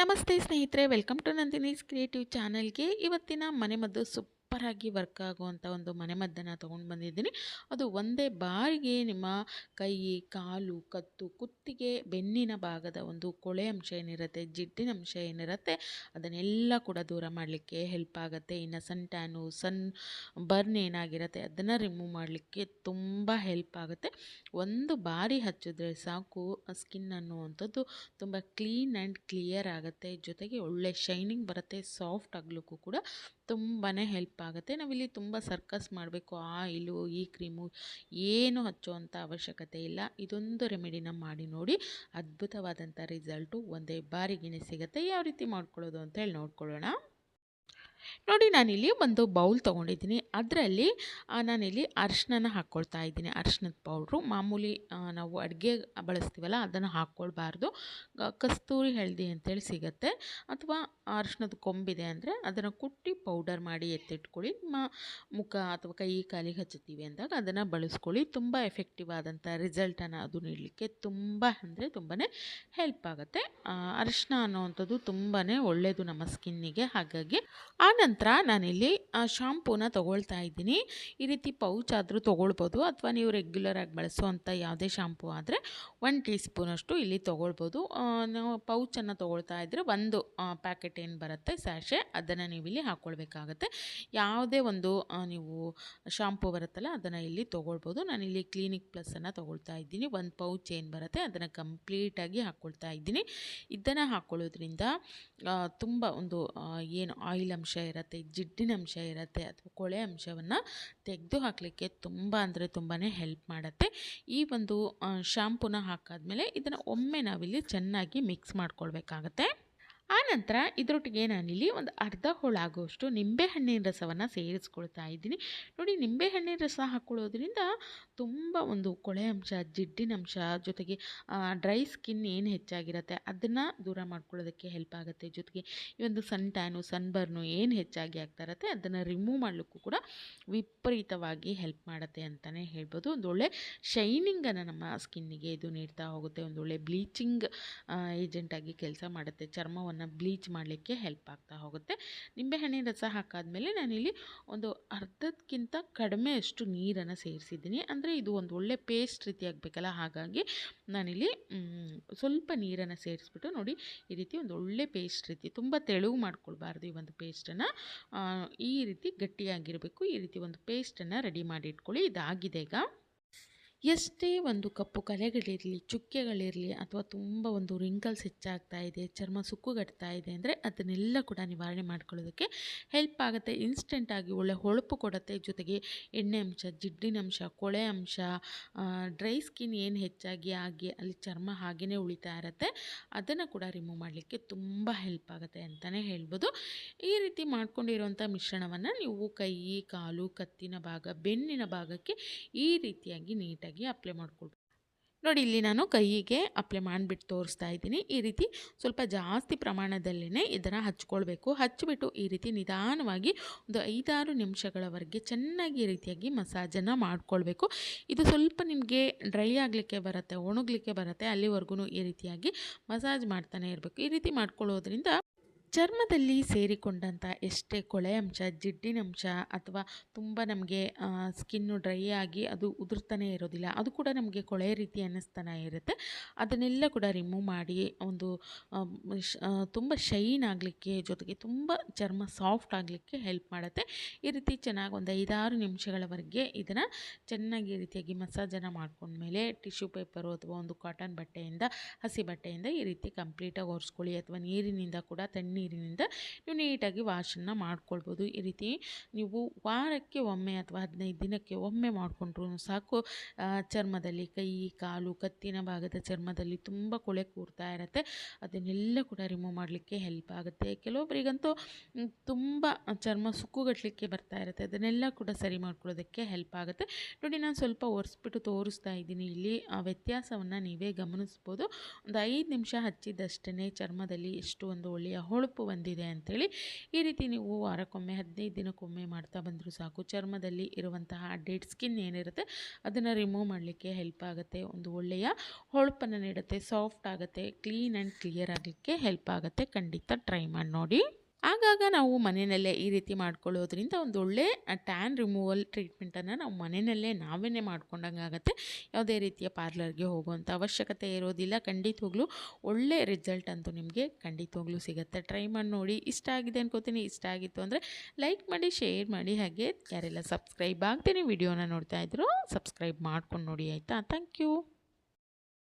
ನಮಸ್ತೆ ಸ್ನೇಹಿತರೆ welcome to Nandini's creative ಚಾನಲ್ಗೆ ಇವತ್ತಿನ ಮನೆಮದ್ದು ಸೂಪರಾಗಿ ವರ್ಕ್ ಆಗುವಂಥ ಒಂದು ಮನೆಮದ್ದನ್ನು ತೊಗೊಂಡು ಬಂದಿದ್ದೀನಿ. ಅದು ಒಂದೇ ಬಾರಿಗೆ ನಿಮ್ಮ ಕೈ, ಕಾಲು, ಕತ್ತು, ಕುತ್ತಿಗೆ, ಬೆನ್ನಿನ ಭಾಗದ ಒಂದು ಕೊಳೆ ಅಂಶ ಏನಿರುತ್ತೆ, ಜಿಡ್ಡಿನ ಅಂಶ ಏನಿರುತ್ತೆ, ಅದನ್ನೆಲ್ಲ ಕೂಡ ದೂರ ಮಾಡಲಿಕ್ಕೆ ಹೆಲ್ಪ್ ಆಗುತ್ತೆ. ಇನ್ನು ಸನ್ ಟ್ಯಾನು ಸನ್ ಬರ್ನ್ ಏನಾಗಿರುತ್ತೆ, ಅದನ್ನು ರಿಮೂವ್ ಮಾಡಲಿಕ್ಕೆ ತುಂಬ ಹೆಲ್ಪ್ ಆಗುತ್ತೆ. ಒಂದು ಬಾರಿ ಹಚ್ಚಿದ್ರೆ ಸಾಕು ಸ್ಕಿನ್ ಅನ್ನುವಂಥದ್ದು ತುಂಬ ಕ್ಲೀನ್ ಆ್ಯಂಡ್ ಕ್ಲಿಯರ್ ಆಗುತ್ತೆ. ಜೊತೆಗೆ ಒಳ್ಳೆ ಶೈನಿಂಗ್ ಬರುತ್ತೆ ಸಾಫ್ಟ್ ಆಗಲಿಕ್ಕೂ ಕೂಡ ತುಂಬಾ ಹೆಲ್ಪ್ ಆಗುತ್ತೆ ನಾವಿಲ್ಲಿ ತುಂಬ ಸರ್ಕಸ್ ಮಾಡಬೇಕು. ಆ ಇಲು ಈ ಕ್ರೀಮು ಏನು ಹಚ್ಚುವಂಥ ಅವಶ್ಯಕತೆ ಇಲ್ಲ. ಇದೊಂದು ರೆಮಿಡಿನ ಮಾಡಿ ನೋಡಿ. ಅದ್ಭುತವಾದಂಥ ರಿಸಲ್ಟು ಒಂದೇ ಬಾರಿಗಿನೇ ಸಿಗುತ್ತೆ. ಯಾವ ರೀತಿ ಮಾಡ್ಕೊಳ್ಳೋದು ಅಂತ ಹೇಳಿ ನೋಡ್ಕೊಳ್ಳೋಣ. ನೋಡಿ, ನಾನಿಲ್ಲಿ ಒಂದು ಬೌಲ್ ತೊಗೊಂಡಿದ್ದೀನಿ. ಅದರಲ್ಲಿ ನಾನಿಲ್ಲಿ ಅರಿಶಿನ ಹಾಕ್ಕೊಳ್ತಾ ಇದ್ದೀನಿ. ಅರಿಶಿನದ ಪೌಡ್ರು. ಮಾಮೂಲಿ ನಾವು ಅಡುಗೆ ಬಳಸ್ತೀವಲ್ಲ, ಅದನ್ನು ಹಾಕ್ಕೊಳ್ಬಾರ್ದು ಕಸ್ತೂರಿ ಹಳದಿ ಅಂತೇಳಿ ಸಿಗುತ್ತೆ. ಅಥವಾ ಅರಿಶಿನದ ಕೊಂಬಿದೆ ಅಂದರೆ, ಅದನ್ನು ಕುಟ್ಟಿ ಪೌಡರ್ ಮಾಡಿ ಎತ್ತಿಟ್ಕೊಳ್ಳಿ. ನಿಮ್ಮ ಮುಖ ಅಥವಾ ಕೈ ಕಾಲಿಗೆ ಹಚ್ಚುತ್ತೀವಿ ಅಂದಾಗ ಅದನ್ನು ಬಳಸ್ಕೊಳ್ಳಿ. ತುಂಬ ಎಫೆಕ್ಟಿವ್ ಆದಂಥ ರಿಸಲ್ಟನ್ನು ಅದು ನೀಡಲಿಕ್ಕೆ ತುಂಬ ಅಂದರೆ ತುಂಬಾ ಹೆಲ್ಪ್ ಆಗುತ್ತೆ. ಅರಿಶಿನ ಅನ್ನೋವಂಥದ್ದು ತುಂಬಾ ಒಳ್ಳೆಯದು ನಮ್ಮ ಸ್ಕಿನ್ನಿಗೆ ಹಾಗಾಗಿ ಆ ನಂತರ ನಾನಿಲ್ಲಿ ಶಾಂಪೂನ ತೊಗೊಳ್ತಾ ಇದ್ದೀನಿ. ಈ ರೀತಿ ಪೌಚ್ ಆದರೂ ತೊಗೊಳ್ಬೋದು, ಅಥವಾ ನೀವು ರೆಗ್ಯುಲರಾಗಿ ಬಳಸುವಂಥ ಯಾವುದೇ ಶಾಂಪೂ ಆದರೆ ಒನ್ ಟೀ ಸ್ಪೂನಷ್ಟು ಇಲ್ಲಿ ತೊಗೊಳ್ಬೋದು. ನಾವು ಪೌಚನ್ನು ತೊಗೊಳ್ತಾ ಇದ್ದರೆ ಒಂದು ಪ್ಯಾಕೆಟ್ ಏನು ಬರುತ್ತೆ ಸ್ಯಾಶೆ ಅದನ್ನು ನೀವು ಇಲ್ಲಿ ಹಾಕ್ಕೊಳ್ಬೇಕಾಗತ್ತೆ ಯಾವುದೇ ಒಂದು ನೀವು ಶಾಂಪೂ ಬರುತ್ತಲ್ಲ, ಅದನ್ನು ಇಲ್ಲಿ ತೊಗೊಳ್ಬೋದು. ನಾನಿಲ್ಲಿ ಕ್ಲಿನಿಕ್ ಪ್ಲಸ್ಸನ್ನು ತೊಗೊಳ್ತಾ ಇದ್ದೀನಿ. ಒಂದು ಪೌಚ್ ಏನು ಬರುತ್ತೆ, ಅದನ್ನು ಕಂಪ್ಲೀಟಾಗಿ ಹಾಕ್ಕೊಳ್ತಾ ಇದ್ದೀನಿ. ಇದನ್ನು ಹಾಕ್ಕೊಳ್ಳೋದ್ರಿಂದ ತುಂಬ ಒಂದು ಏನು ಆಯಿಲ್ ಅಂಶ ಇರುತ್ತೆ, ಜಿಡ್ಡಿನ ಅಂಶ ಇರುತ್ತೆ ಅಥವಾ ಕೊಳೆ ಅಂಶವನ್ನು ತೆಗೆದು ಹಾಕಲಿಕ್ಕೆ ತುಂಬ ಅಂದರೆ ತುಂಬಾ ಹೆಲ್ಪ್ ಮಾಡುತ್ತೆ. ಈ ಒಂದು ಶಾಂಪೂನ ಹಾಕಾದ್ಮೇಲೆ ಇದನ್ನು ಒಮ್ಮೆ ನಾವಿಲ್ಲಿ ಚೆನ್ನಾಗಿ ಮಿಕ್ಸ್ ಮಾಡ್ಕೊಳ್ಬೇಕಾಗತ್ತೆ. ಆನಂತರ ಇದರೊಟ್ಟಿಗೆ ನಾನಿಲ್ಲಿ ಒಂದು ಅರ್ಧ ಹೋಳಾಗುವಷ್ಟು ನಿಂಬೆಹಣ್ಣಿನ ರಸವನ್ನು ಸೇರಿಸ್ಕೊಳ್ತಾ ಇದ್ದೀನಿ. ನೋಡಿ, ನಿಂಬೆಹಣ್ಣಿನ ರಸ ಹಾಕ್ಕೊಳ್ಳೋದ್ರಿಂದ ತುಂಬ ಒಂದು ಕೊಳೆ ಅಂಶ, ಜಿಡ್ಡಿನ ಅಂಶ ಜೊತೆಗೆ ಡ್ರೈ ಸ್ಕಿನ್ ಏನು ಹೆಚ್ಚಾಗಿರುತ್ತೆ ಅದನ್ನು ದೂರ ಮಾಡ್ಕೊಳ್ಳೋದಕ್ಕೆ ಹೆಲ್ಪ್ ಆಗುತ್ತೆ. ಜೊತೆಗೆ ಈ ಒಂದು ಸನ್ ಟ್ಯಾನು ಸನ್ಬರ್ನು ಏನು ಹೆಚ್ಚಾಗಿ ಆಗ್ತಾ ಇರುತ್ತೆ ಅದನ್ನು ರಿಮೂವ್ ಮಾಡಲಿಕ್ಕೂ ಕೂಡ ವಿಪರೀತವಾಗಿ ಹೆಲ್ಪ್ ಮಾಡುತ್ತೆ ಅಂತಲೇ ಹೇಳ್ಬೋದು. ಒಂದು ಒಳ್ಳೆ ಶೈನಿಂಗನ್ನು ನಮ್ಮ ಸ್ಕಿನ್ನಿಗೆ ಇದು ನೀಡ್ತಾ ಹೋಗುತ್ತೆ. ಒಂದು ಒಳ್ಳೆ ಬ್ಲೀಚಿಂಗ್ ಏಜೆಂಟಾಗಿ ಕೆಲಸ ಮಾಡುತ್ತೆ. ಚರ್ಮವನ್ನು ಬ್ಲೀಚ್ ಮಾಡಲಿಕ್ಕೆ ಹೆಲ್ಪ್ ಆಗ್ತಾ ಹೋಗುತ್ತೆ. ನಿಂಬೆಹಣ್ಣಿನ ರಸ ಹಾಕಾದಮೇಲೆ ನಾನಿಲ್ಲಿ ಒಂದು ಅರ್ಧಕ್ಕಿಂತ ಕಡಿಮೆಯಷ್ಟು ನೀರನ್ನು ಸೇರಿಸಿದ್ದೀನಿ. ಅಂದರೆ ಇದು ಒಂದು ಒಳ್ಳೆ ಪೇಸ್ಟ್ ರೀತಿ ಆಗಬೇಕಲ್ಲ ಹಾಗಾಗಿ ನಾನಿಲ್ಲಿ ಸ್ವಲ್ಪ ನೀರನ್ನು ಸೇರಿಸ್ಬಿಟ್ಟು ನೋಡಿ ಈ ರೀತಿ ಒಂದು ಒಳ್ಳೆ ಪೇಸ್ಟ್ ರೀತಿ, ತುಂಬ ತೆಳುವು ಮಾಡ್ಕೊಳ್ಬಾರ್ದು ಈ ಒಂದು ಪೇಸ್ಟನ್ನು. ಈ ರೀತಿ ಗಟ್ಟಿಯಾಗಿರಬೇಕು. ಈ ರೀತಿ ಒಂದು ಪೇಸ್ಟನ್ನು ರೆಡಿ ಮಾಡಿ ಇಟ್ಕೊಳ್ಳಿ. ಇದಾಗಿದೆ ಈಗ. ಎಷ್ಟೇ ಒಂದು ಕಪ್ಪು ಕಲೆಗಳಿರಲಿ, ಚುಕ್ಕೆಗಳಿರಲಿ ಅಥವಾ ತುಂಬ ಒಂದು ರಿಂಕಲ್ಸ್ ಹೆಚ್ಚಾಗ್ತಾ ಇದೆ, ಚರ್ಮ ಸುಕ್ಕುಗಟ್ತಾ ಇದೆ ಅಂದರೆ ಅದನ್ನೆಲ್ಲ ಕೂಡ ನಿವಾರಣೆ ಮಾಡ್ಕೊಳ್ಳೋದಕ್ಕೆ ಹೆಲ್ಪ್ ಆಗುತ್ತೆ. ಇನ್ಸ್ಟೆಂಟಾಗಿ ಒಳ್ಳೆ ಹೊಳಪು ಕೊಡುತ್ತೆ. ಜೊತೆಗೆ ಎಣ್ಣೆ ಅಂಶ, ಜಿಡ್ಡಿನ ಅಂಶ, ಕೊಳೆ ಅಂಶ ಡ್ರೈ ಸ್ಕಿನ್ ಏನು ಹೆಚ್ಚಾಗಿ ಆಗಿ ಅಲ್ಲಿ ಚರ್ಮ ಹಾಗೆಯೇ ಉಳಿತಾ ಇರುತ್ತೆ, ಅದನ್ನು ಕೂಡ ರಿಮೂವ್ ಮಾಡಲಿಕ್ಕೆ ತುಂಬ ಹೆಲ್ಪ್ ಆಗುತ್ತೆ ಅಂತಲೇ ಹೇಳ್ಬೋದು. ಈ ರೀತಿ ಮಾಡ್ಕೊಂಡಿರುವಂಥ ಮಿಶ್ರಣವನ್ನು ನೀವು ಕೈ, ಕಾಲು, ಕತ್ತಿನ ಭಾಗ, ಬೆನ್ನಿನ ಭಾಗಕ್ಕೆ ಈ ರೀತಿಯಾಗಿ ನೀಟಾಗಿ ಅಪ್ಲೈ ಮಾಡ್ಕೊಳ್ಬೇಕು. ನೋಡಿ, ಇಲ್ಲಿ ನಾನು ಕೈಗೆ ಅಪ್ಲೈ ಮಾಡಿಬಿಟ್ಟು ತೋರಿಸ್ತಾ ಇದ್ದೀನಿ. ಈ ರೀತಿ ಸ್ವಲ್ಪ ಜಾಸ್ತಿ ಪ್ರಮಾಣದಲ್ಲೇ ಇದನ್ನು ಹಚ್ಕೊಳ್ಬೇಕು. ಹಚ್ಚಿಬಿಟ್ಟು ಈ ರೀತಿ ನಿಧಾನವಾಗಿ ಒಂದು ಐದಾರು ನಿಮಿಷಗಳವರೆಗೆ ಚೆನ್ನಾಗಿ ಈ ರೀತಿಯಾಗಿ ಮಸಾಜನ್ನು ಮಾಡಿಕೊಳ್ಬೇಕು. ಇದು ಸ್ವಲ್ಪ ನಿಮಗೆ ಡ್ರೈ ಆಗಲಿಕ್ಕೆ ಬರುತ್ತೆ, ಒಣಗಲಿಕ್ಕೆ ಬರುತ್ತೆ ಅಲ್ಲಿವರೆಗೂ ಈ ರೀತಿಯಾಗಿ ಮಸಾಜ್ ಮಾಡ್ತಾನೆ ಇರಬೇಕು. ಈ ರೀತಿ ಮಾಡ್ಕೊಳ್ಳೋದ್ರಿಂದ ಚರ್ಮದಲ್ಲಿ ಸೇರಿಕೊಂಡಂಥ ಎಷ್ಟೇ ಕೊಳೆ ಅಂಶ ಜಿಡ್ಡಿನಂಶ ಅಥವಾ ತುಂಬ ನಮಗೆ ಸ್ಕಿನ್ನು ಡ್ರೈ ಆಗಿ ಅದು ಉದುರ್ತಾನೆ ಇರೋದಿಲ್ಲ. ಅದು ಕೂಡ ನಮಗೆ ಕೊಳೆ ರೀತಿ ಅನ್ನಿಸ್ತಾನೆ ಇರುತ್ತೆ. ಅದನ್ನೆಲ್ಲ ಕೂಡ ರಿಮೂವ್ ಮಾಡಿ ಒಂದು ತುಂಬ ಶೈನ್ ಆಗಲಿಕ್ಕೆ ಜೊತೆಗೆ ತುಂಬ ಚರ್ಮ ಸಾಫ್ಟ್ ಆಗಲಿಕ್ಕೆ ಹೆಲ್ಪ್ ಮಾಡುತ್ತೆ. ಈ ರೀತಿ ಚೆನ್ನಾಗಿ ಒಂದು ಐದಾರು ನಿಮಿಷಗಳವರೆಗೆ ಇದನ್ನು ಚೆನ್ನಾಗಿ ರೀತಿಯಾಗಿ ಮಸಾಜನ್ನು ಮಾಡ್ಕೊಂಡ್ಮೇಲೆ ಟಿಶ್ಯೂ ಪೇಪರು ಅಥವಾ ಒಂದು ಕಾಟನ್ ಬಟ್ಟೆಯಿಂದ, ಹಸಿ ಬಟ್ಟೆಯಿಂದ ಈ ರೀತಿ ಕಂಪ್ಲೀಟಾಗಿ ಒರೆಸ್ಕೊಳ್ಳಿ ಅಥವಾ ನೀರಿನಿಂದ ಕೂಡ ತಣ್ಣೀರಿನಿಂದ ನೀವು ನೀಟಾಗಿ ವಾಶನ್ನು ಮಾಡ್ಕೊಳ್ಬೋದು. ಈ ರೀತಿ ನೀವು ವಾರಕ್ಕೆ ಒಮ್ಮೆ ಅಥವಾ ಹದಿನೈದು ದಿನಕ್ಕೆ ಒಮ್ಮೆ ಮಾಡಿಕೊಂಡ್ರೂ ಸಾಕು. ಚರ್ಮದಲ್ಲಿ ಕೈ, ಕಾಲು, ಕತ್ತಿನ ಭಾಗದ ಚರ್ಮದಲ್ಲಿ ತುಂಬ ಕೊಳೆ ಕೂರ್ತಾ ಇರುತ್ತೆ. ಅದನ್ನೆಲ್ಲ ಕೂಡ ರಿಮೂವ್ ಮಾಡಲಿಕ್ಕೆ ಹೆಲ್ಪ್ ಆಗುತ್ತೆ. ಕೆಲವೊಬ್ಬರಿಗಂತೂ ತುಂಬ ಚರ್ಮ ಸುಕ್ಕುಗಟ್ಟಲಿಕ್ಕೆ ಬರ್ತಾ ಇರುತ್ತೆ. ಅದನ್ನೆಲ್ಲ ಕೂಡ ಸರಿ ಮಾಡ್ಕೊಳ್ಳೋದಕ್ಕೆ ಹೆಲ್ಪ್ ಆಗುತ್ತೆ. ನೋಡಿ, ನಾನು ಸ್ವಲ್ಪ ಒರೆಸ್ಬಿಟ್ಟು ತೋರಿಸ್ತಾ ಇದ್ದೀನಿ. ಇಲ್ಲಿ, ಆ, ವ್ಯತ್ಯಾಸವನ್ನು ನೀವೇ ಗಮನಿಸ್ಬೋದು. ಒಂದು ಐದು ನಿಮಿಷ ಹಚ್ಚಿದಷ್ಟೇ ಚರ್ಮದಲ್ಲಿ ಎಷ್ಟು ಒಂದು ಒಳ್ಳೆಯ ಹೊಳಪು ಹೊಳಪು ಬಂದಿದೆ ಅಂಥೇಳಿ ಈ ರೀತಿ ನೀವು ವಾರಕ್ಕೊಮ್ಮೆ ಹದಿನೈದು ದಿನಕ್ಕೊಮ್ಮೆ ಮಾಡ್ತಾ ಬಂದರೂ ಸಾಕು. ಚರ್ಮದಲ್ಲಿ ಇರುವಂತಹ ಡೆಡ್ ಸ್ಕಿನ್ ಏನಿರುತ್ತೆ ಅದನ್ನು ರಿಮೂವ್ ಮಾಡಲಿಕ್ಕೆ ಹೆಲ್ಪ್ ಆಗುತ್ತೆ. ಒಂದು ಒಳ್ಳೆಯ ಹೊಳಪನ್ನು ನೀಡುತ್ತೆ ಸಾಫ್ಟ್ ಆಗುತ್ತೆ ಕ್ಲೀನ್ ಆ್ಯಂಡ್ ಕ್ಲಿಯರ್ ಆಗಲಿಕ್ಕೆ ಹೆಲ್ಪ್ ಆಗುತ್ತೆ. ಖಂಡಿತ ಟ್ರೈ ಮಾಡಿ ನೋಡಿ. ಆಗಾಗ ನಾವು ಮನೆಯಲ್ಲೇ ಈ ರೀತಿ ಮಾಡ್ಕೊಳ್ಳೋದ್ರಿಂದ ಒಂದು ಒಳ್ಳೆ ಟ್ಯಾನ್ ರಿಮೂವಲ್ ಟ್ರೀಟ್ಮೆಂಟನ್ನು ನಾವು ಮನೆಯಲ್ಲೇ ನಾವೇ ಮಾಡ್ಕೊಂಡಂಗೆ ಆಗುತ್ತೆ. ಯಾವುದೇ ರೀತಿಯ ಪಾರ್ಲರ್ಗೆ ಹೋಗುವಂಥ ಅವಶ್ಯಕತೆ ಇರೋದಿಲ್ಲ. ಖಂಡಿತವಾಗ್ಲೂ ಒಳ್ಳೆ ರಿಸಲ್ಟ್ ಅಂತೂ ನಿಮಗೆ ಖಂಡಿತವಾಗ್ಲೂ ಸಿಗುತ್ತೆ. ಟ್ರೈ ಮಾಡಿ ನೋಡಿ. ಇಷ್ಟ ಆಗಿದೆ ಅನ್ಕೋತೀನಿ. ಇಷ್ಟ ಆಗಿತ್ತು ಅಂದರೆ ಲೈಕ್ ಮಾಡಿ ಶೇರ್ ಮಾಡಿ. ಹಾಗೆ ಯಾರೆಲ್ಲ ಸಬ್ಸ್ಕ್ರೈಬ್ ಆಗ್ತೀನಿ ವಿಡಿಯೋನ ನೋಡ್ತಾ ಇದ್ರು ಸಬ್ಸ್ಕ್ರೈಬ್ ಮಾಡ್ಕೊಂಡು ನೋಡಿ ಆಯಿತಾ? Thank you